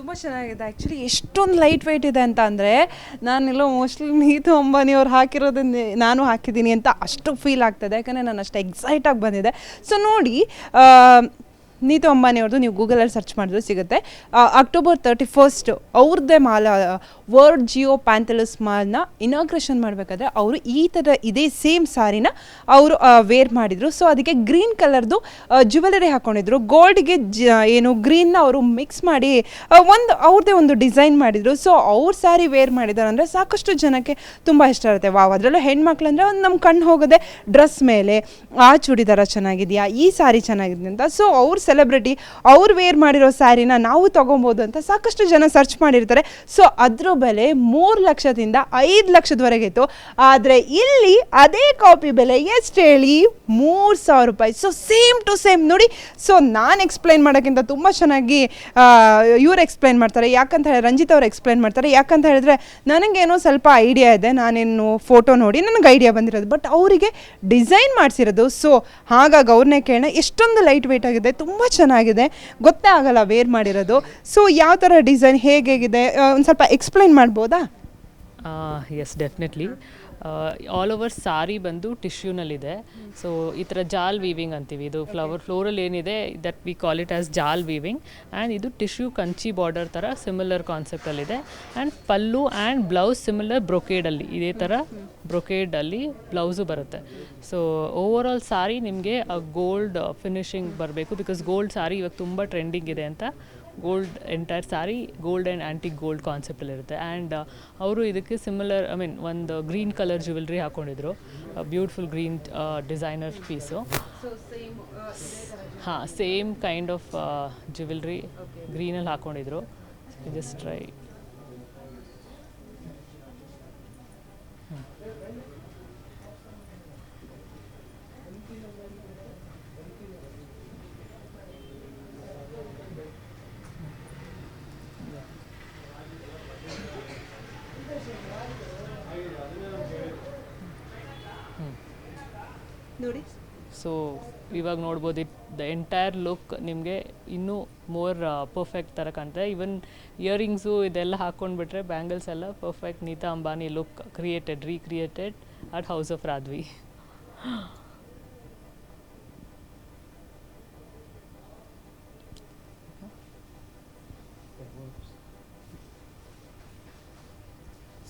ತುಂಬ ಚೆನ್ನಾಗಿದೆ. ಆ್ಯಕ್ಚುಲಿ ಎಷ್ಟೊಂದು ಲೈಟ್ ವೆಯ್ಟ್ ಇದೆ ಅಂತ ಅಂದರೆ, ನಾನೆಲ್ಲ ಮೋಸ್ಟ್ಲಿ ನೀತು ಅಂಬಾನಿಯವ್ರು ಹಾಕಿರೋದನ್ನೇ ನಾನು ಹಾಕಿದ್ದೀನಿ ಅಂತ ಅಷ್ಟು ಫೀಲ್ ಆಗ್ತದೆ. ಯಾಕಂದರೆ ನಾನು ಅಷ್ಟು ಎಕ್ಸೈಟಾಗಿ ಬಂದಿದೆ ಸೊ ನೋಡಿ ನೀತು ಅಂಬಾನಿಯವ್ರದ್ದು ನೀವು ಗೂಗಲಲ್ಲಿ ಸರ್ಚ್ ಮಾಡಿದ್ರೆ ಸಿಗುತ್ತೆ. ಅಕ್ಟೋಬರ್ ತರ್ಟಿ ಫಸ್ಟ್ ಅವ್ರದ್ದೇ ಮಾಲ ವರ್ಲ್ಡ್ ಜಿಯೋ ಪ್ಯಾಂಥಲಸ್ ಮಾಲ್ನ ಇನಾಗ್ರೇಷನ್ ಮಾಡಬೇಕಾದ್ರೆ ಅವರು ಈ ಥರ ಇದೇ ಸೇಮ್ ಸಾರಿನ ಅವರು ವೇರ್ ಮಾಡಿದರು. ಸೊ ಅದಕ್ಕೆ ಗ್ರೀನ್ ಕಲರ್ದು ಜ್ಯುವೆಲರಿ ಹಾಕ್ಕೊಂಡಿದ್ರು ಗೋಲ್ಡ್ಗೆ ಜ, ಏನು ಗ್ರೀನ್ನ ಅವರು ಮಿಕ್ಸ್ ಮಾಡಿ ಒಂದು, ಅವ್ರದ್ದೇ ಒಂದು ಡಿಸೈನ್ ಮಾಡಿದರು. ಸೊ ಅವ್ರ ಸ್ಯಾರಿ ವೇರ್ ಮಾಡಿದ್ದಾರೆ ಅಂದರೆ ಸಾಕಷ್ಟು ಜನಕ್ಕೆ ತುಂಬ ಇಷ್ಟ ಇರುತ್ತೆ. ವಾವ್, ಅದರಲ್ಲೂ ಹೆಣ್ಮಕ್ಳು ಅಂದರೆ ಒಂದು ನಮ್ಮ ಕಣ್ಣು ಹೋಗೋದೆ ಡ್ರೆಸ್ ಮೇಲೆ, ಆ ಚೂಡಿದಾರ ಚೆನ್ನಾಗಿದೆಯಾ, ಈ ಸಾರಿ ಚೆನ್ನಾಗಿದೆ ಅಂತ. ಸೊ ಅವ್ರ ಸೆಲೆಬ್ರಿಟಿ ಅವ್ರು ವೇರ್ ಮಾಡಿರೋ ಸ್ಯಾರಿನ ನಾವು ತೊಗೊಬೋದು ಅಂತ ಸಾಕಷ್ಟು ಜನ ಸರ್ಚ್ ಮಾಡಿರ್ತಾರೆ. ಸೊ ಅದ್ರ ಬೆಲೆ ಮೂರು ಲಕ್ಷದಿಂದ ಐದು ಲಕ್ಷದವರೆಗೆ ಇತ್ತು. ಆದರೆ ಇಲ್ಲಿ ಅದೇ ಕಾಪಿ ಬೆಲೆ ಎಷ್ಟು ಹೇಳಿ? ಮೂರು ಸಾವಿರ ರೂಪಾಯಿ. ಸೊ ಸೇಮ್ ಟು ಸೇಮ್ ನೋಡಿ. ಸೊ ನಾನು ಎಕ್ಸ್ಪ್ಲೈನ್ ಮಾಡೋಕ್ಕಿಂತ ತುಂಬ ಚೆನ್ನಾಗಿ ಇವ್ರು ಎಕ್ಸ್ಪ್ಲೈನ್ ಮಾಡ್ತಾರೆ. ಯಾಕಂತ ಹೇಳಿ, ರಂಜಿತ್ ಅವ್ರು ಎಕ್ಸ್ಪ್ಲೈನ್ ಮಾಡ್ತಾರೆ. ಯಾಕಂತ ಹೇಳಿದ್ರೆ ನನಗೇನೋ ಸ್ವಲ್ಪ ಐಡಿಯಾ ಇದೆ. ನಾನೇನು ಫೋಟೋ ನೋಡಿ ನನಗೆ ಐಡಿಯಾ ಬಂದಿರೋದು. ಬಟ್ ಅವರಿಗೆ ಡಿಸೈನ್ ಮಾಡಿಸಿರೋದು. ಸೊ ಹಾಗಾಗಿ ಅವ್ರನ್ನೇ ಕೇಳೋಣ ಎಷ್ಟೊಂದು ಲೈಟ್ ವೆಯ್ಟ್ ಆಗಿದೆ. ತುಂಬ ಚೆನ್ನಾಗಿದೆ. ಗೊತ್ತೇ ಆಗಲ್ಲ ವೇರ್ ಮಾಡಿರೋದು. ಸೊ ಯಾವ ಥರ ಡಿಸೈನ್ ಹೇಗೇಗಿದೆ ಒಂದು ಸ್ವಲ್ಪ ಎಕ್ಸ್ಪ್ಲೈನ್ ಮಾಡ್ಬೋದಾ? Yes definitely all over sari ಬಂದು ಟಿಶ್ಯೂನಲ್ಲಿದೆ ಸೊ ಈ ಥರ ಜಾಲ್ ವೀವಿಂಗ್ ಅಂತೀವಿ. ಇದು ಫ್ಲವರ್ ಫ್ಲೋರಲ್ ಏನಿದೆ that we call it as jaal weaving and ಇದು ಟಿಶ್ಯೂ ಕಂಚಿ ಬಾರ್ಡರ್ ಥರ similar ಕಾನ್ಸೆಪ್ಟಲ್ಲಿದೆ and pallu and blouse similar ಬ್ರೊಕೇಡಲ್ಲಿ ಇದೇ ಥರ ಬ್ರೊಕೇಡಲ್ಲಿ ಬ್ಲೌಸು ಬರುತ್ತೆ. ಸೊ ಓವರ್ ಆಲ್ ಸಾರಿ ನಿಮಗೆ ಗೋಲ್ಡ್ ಫಿನಿಶಿಂಗ್ ಬರಬೇಕು. ಬಿಕಾಸ್ ಗೋಲ್ಡ್ ಸಾರಿ ಇವಾಗ ತುಂಬ ಟ್ರೆಂಡಿಂಗ್ ಇದೆ ಅಂತ gold entire sari gold and antique gold ಕಾನ್ಸೆಪ್ಟಲ್ಲಿರುತ್ತೆ and ಅವರು ಇದಕ್ಕೆ ಸಿಮಿಲರ್ ಐ ಮೀನ್ ಒಂದು ಗ್ರೀನ್ ಕಲರ್ ಜ್ಯುವೆಲ್ರಿ ಹಾಕ್ಕೊಂಡಿದ್ರು ಬ್ಯೂಟಿಫುಲ್ ಗ್ರೀನ್ ಡಿಸೈನರ್ ಪೀಸು ಹಾಂ ಸೇಮ್ ಕೈಂಡ್ ಆಫ್ ಜ್ಯುವೆಲ್ರಿ ಗ್ರೀನಲ್ಲಿ ಹಾಕ್ಕೊಂಡಿದ್ರು ಜಸ್ಟ್ ಟ್ರೈ ನೋಡಿ. ಸೊ ಇವಾಗ ನೋಡ್ಬೋದು ಇಟ್ ದ ಎಂಟೈರ್ ಲುಕ್ ನಿಮಗೆ ಇನ್ನೂ ಮೋರ್ ಪರ್ಫೆಕ್ಟ್ ಥರ ಕಾಣ್ತದೆ. ಈವನ್ ಇಯರಿಂಗ್ಸು ಇದೆಲ್ಲ ಹಾಕ್ಕೊಂಡ್ಬಿಟ್ರೆ ಬ್ಯಾಂಗಲ್ಸ್ ಎಲ್ಲ perfect Nita Ambani look created recreated at house of Radhvi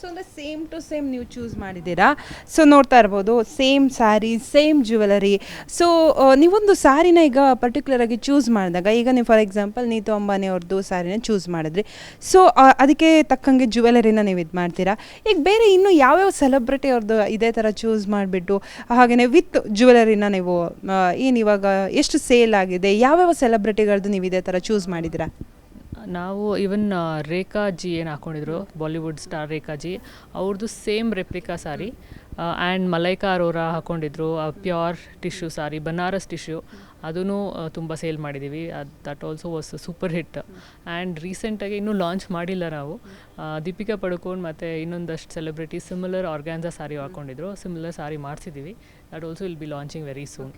so ಅಂದರೆ ಸೇಮ್ ಟು ಸೇಮ್ ನೀವು ಚೂಸ್ ಮಾಡಿದ್ದೀರಾ? ಸೊ ನೋಡ್ತಾ ಇರ್ಬೋದು same sari same jewellery so ನೀವೊಂದು ಸ್ಯಾರಿನ ಈಗ ಪರ್ಟಿಕ್ಯುಲರ್ ಆಗಿ ಚೂಸ್ ಮಾಡಿದಾಗ, ಈಗ ನೀವು ಫಾರ್ ಎಕ್ಸಾಂಪಲ್ ನೀತು ಅಂಬಾನಿ ಅವ್ರದ್ದು ಸ್ಯಾರಿನ ಚೂಸ್ ಮಾಡಿದ್ರಿ. ಸೊ ಅದಕ್ಕೆ ತಕ್ಕಂಗೆ ಜ್ಯುವೆಲರಿನ ನೀವು ಇದು ಮಾಡ್ತೀರಾ? ಈಗ ಬೇರೆ ಇನ್ನೂ ಯಾವ್ಯಾವ ಸೆಲೆಬ್ರಿಟಿ ಅವ್ರದ್ದು ಇದೇ ಥರ ಚೂಸ್ ಮಾಡಿಬಿಟ್ಟು ಹಾಗೆಯೇ ವಿತ್ ಜ್ಯುವೆಲರಿನ ನೀವು ಏನು ಇವಾಗ ಎಷ್ಟು ಸೇಲ್ ಆಗಿದೆ, ಯಾವ್ಯಾವ ಸೆಲೆಬ್ರಿಟಿಗಳದ್ದು ನೀವು ಇದೇ ಥರ ಚೂಸ್ ಮಾಡಿದ್ದೀರಾ? ನಾವು ಇವನ್ ರೇಖಾ ಜಿ ಏನು ಹಾಕ್ಕೊಂಡಿದ್ರು ಬಾಲಿವುಡ್ ಸ್ಟಾರ್ ರೇಖಾ ಜಿ ಅವ್ರದ್ದು same replica sari and Malaika Arora ಹಾಕ್ಕೊಂಡಿದ್ರು pure tissue sari Banaras tissue ಅದೂ ತುಂಬ ಸೇಲ್ ಮಾಡಿದ್ದೀವಿ ಅದು that also was super hit and ರೀಸೆಂಟಾಗಿ ಇನ್ನೂ ಲಾಂಚ್ ಮಾಡಿಲ್ಲ ನಾವು. ದೀಪಿಕಾ ಪಡುಕೋಣ್ ಮತ್ತು ಇನ್ನೊಂದಷ್ಟು ಸೆಲೆಬ್ರಿಟಿ ಸಿಮಿಲರ್ ಆರ್ಗ್ಯಾನ್ಸಾ ಸಾರಿ ಹಾಕ್ಕೊಂಡಿದ್ರು similar sari ಮಾಡಿಸಿದ್ದೀವಿ that also will be launching very soon